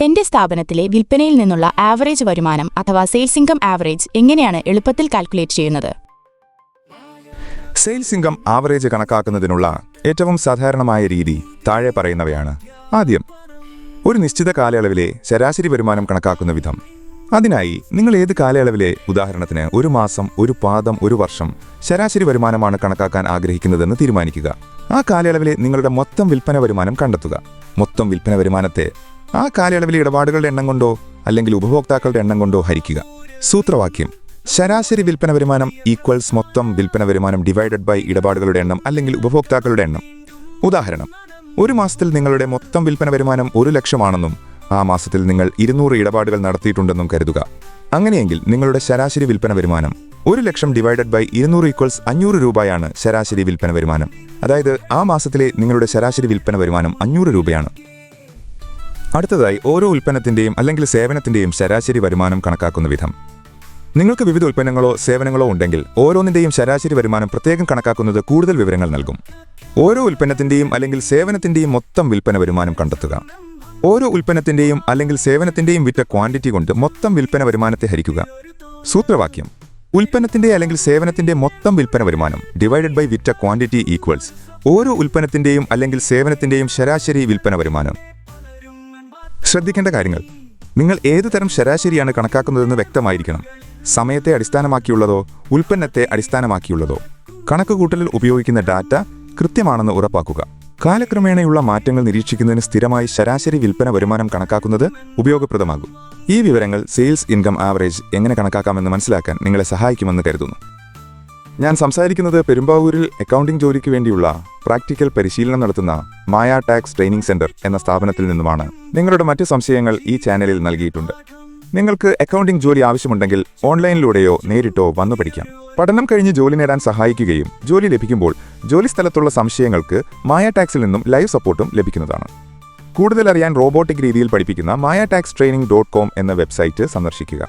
എന്റെ സ്ഥാപനത്തിലെ വിൽപ്പനയിൽ നിന്നുള്ള ആവറേജ് വരുമാനം അഥവാ സെയിൽസ് ഇൻകം ആവറേജ് എങ്ങനെയാണ് എളുപ്പത്തിൽ കാൽക്കുലേറ്റ് ചെയ്യുന്നത്? സെയിൽസ് ഇൻകം ആവറേജ് കണക്കാക്കുന്നതിനുള്ള ഏറ്റവും സാധാരണമായ രീതി താഴെ പറയുന്നവയാണ്. ആദ്യം ഒരു നിശ്ചിത കാലയളവിലെ ശരാശരി വരുമാനം കണക്കാക്കുന്ന വിധം. അതിനായി നിങ്ങൾ ഏത് കാലയളവിലെ ഉദാഹരണത്തിന് ഒരു മാസം ഒരു പാദം ഒരു വർഷം ശരാശരി വരുമാനമാണ് കണക്കാക്കാൻ ആഗ്രഹിക്കുന്നതെന്ന് തീരുമാനിക്കുക. ആ കാലയളവിലെ നിങ്ങളുടെ മൊത്തം വിൽപ്പന വരുമാനം കണ്ടെത്തുക. മൊത്തം വിൽപ്പന വരുമാനത്തെ ആ കാലയളവിലെ ഇടപാടുകളുടെ എണ്ണം കൊണ്ടോ അല്ലെങ്കിൽ ഉപഭോക്താക്കളുടെ എണ്ണം കൊണ്ടോ ഹരിക്കുക. സൂത്രവാക്യം. ശരാശരി വിൽപ്പന വരുമാനം ഈക്വൽസ് മൊത്തം വിൽപ്പന വരുമാനം ഡിവൈഡഡ് ബൈ ഇടപാടുകളുടെ എണ്ണം അല്ലെങ്കിൽ ഉപഭോക്താക്കളുടെ എണ്ണം. ഉദാഹരണം. ഒരു മാസത്തിൽ നിങ്ങളുടെ മൊത്തം വിൽപ്പന വരുമാനം ഒരു ലക്ഷമാണെന്നും ആ മാസത്തിൽ നിങ്ങൾ ഇരുന്നൂറ് ഇടപാടുകൾ നടത്തിയിട്ടുണ്ടെന്നും കരുതുക. അങ്ങനെയെങ്കിൽ നിങ്ങളുടെ ശരാശരി വിൽപ്പന വരുമാനം ഒരു ലക്ഷം ഡിവൈഡഡ് ബൈ ഇരുന്നൂറ് ഈക്വൽസ് അഞ്ഞൂറ് രൂപയാണ് ശരാശരി വിൽപ്പന വരുമാനം. അതായത് ആ മാസത്തിലെ നിങ്ങളുടെ ശരാശരി വിൽപ്പന വരുമാനം അഞ്ഞൂറ് രൂപയാണ്. അടുത്തതായി ഓരോ ഉൽപ്പന്നത്തിന്റെയും അല്ലെങ്കിൽ സേവനത്തിന്റെയും ശരാശരി വരുമാനം കണക്കാക്കുന്ന വിധം. നിങ്ങൾക്ക് വിവിധ ഉൽപ്പന്നങ്ങളോ സേവനങ്ങളോ ഉണ്ടെങ്കിൽ ഓരോന്നിന്റെയും ശരാശരി വരുമാനം പ്രത്യേകം കണക്കാക്കുന്നത് കൂടുതൽ വിവരങ്ങൾ നൽകും. ഓരോ ഉൽപ്പന്നത്തിന്റെയും അല്ലെങ്കിൽ സേവനത്തിന്റെയും മൊത്തം വിൽപ്പന വരുമാനം കണ്ടെത്തുക. ഓരോ ഉൽപ്പന്നത്തിന്റെയും അല്ലെങ്കിൽ സേവനത്തിന്റെയും വിറ്റ ക്വാണ്ടിറ്റി കൊണ്ട് മൊത്തം വിൽപ്പന വരുമാനത്തെ ഹരിക്കുക. സൂത്രവാക്യം. ഉൽപ്പന്നത്തിന്റെ അല്ലെങ്കിൽ സേവനത്തിന്റെ മൊത്തം വിൽപ്പന വരുമാനം ഡിവൈഡഡ് ബൈ വിറ്റ ക്വാണ്ടിറ്റി ഈക്വൽസ് ഓരോ ഉൽപ്പന്നത്തിന്റെയും അല്ലെങ്കിൽ സേവനത്തിന്റെയും ശരാശരി വിൽപ്പന വരുമാനം. ശ്രദ്ധിക്കേണ്ട കാര്യങ്ങൾ. നിങ്ങൾ ഏതു തരം ശരാശരിയാണ് കണക്കാക്കുന്നതെന്ന് വ്യക്തമായിരിക്കണം. സമയത്തെ അടിസ്ഥാനമാക്കിയുള്ളതോ ഉൽപ്പന്നത്തെ അടിസ്ഥാനമാക്കിയുള്ളതോ. കണക്കുകൂട്ടലിൽ ഉപയോഗിക്കുന്ന ഡാറ്റ കൃത്യമാണെന്ന് ഉറപ്പാക്കുക. കാലക്രമേണയുള്ള മാറ്റങ്ങൾ നിരീക്ഷിക്കുന്നതിന് സ്ഥിരമായി ശരാശരി വിൽപ്പന വരുമാനം കണക്കാക്കുന്നത് ഉപയോഗപ്രദമാകും. ഈ വിവരങ്ങൾ സെയിൽസ് ഇൻകം ആവറേജ് എങ്ങനെ കണക്കാക്കാമെന്ന് മനസ്സിലാക്കാൻ നിങ്ങളെ സഹായിക്കുമെന്ന് കരുതുന്നു. ഞാൻ സംസാരിക്കുന്നത് പെരുമ്പാവൂരിൽ അക്കൗണ്ടിംഗ് ജോലിക്ക് വേണ്ടിയുള്ള പ്രാക്ടിക്കൽ പരിശീലനം നടത്തുന്ന മായ ടാക്സ് ട്രെയിനിംഗ് സെന്റർ എന്ന സ്ഥാപനത്തിൽ നിന്നുമാണ് നിങ്ങളുടെ മറ്റ് സംശയങ്ങൾ ഈ ചാനലിൽ നൽകിയിട്ടുണ്ട്. നിങ്ങൾക്ക് അക്കൗണ്ടിംഗ് ജോലി ആവശ്യമുണ്ടെങ്കിൽ ഓൺലൈനിലൂടെയോ നേരിട്ടോ വന്നു പഠിക്കാം. പഠനം കഴിഞ്ഞ് ജോലി നേടാൻ സഹായിക്കുകയും ജോലി ലഭിക്കുമ്പോൾ ജോലി സ്ഥലത്തുള്ള സംശയങ്ങൾക്ക് മായ ടാക്സിൽ നിന്നും ലൈവ് സപ്പോർട്ടും ലഭിക്കുന്നതാണ്. കൂടുതൽ അറിയാൻ റോബോട്ടിക് രീതിയിൽ പഠിപ്പിക്കുന്ന മായ ടാക്സ് ഡോട്ട് കോം എന്ന വെബ്സൈറ്റ് സന്ദർശിക്കുക.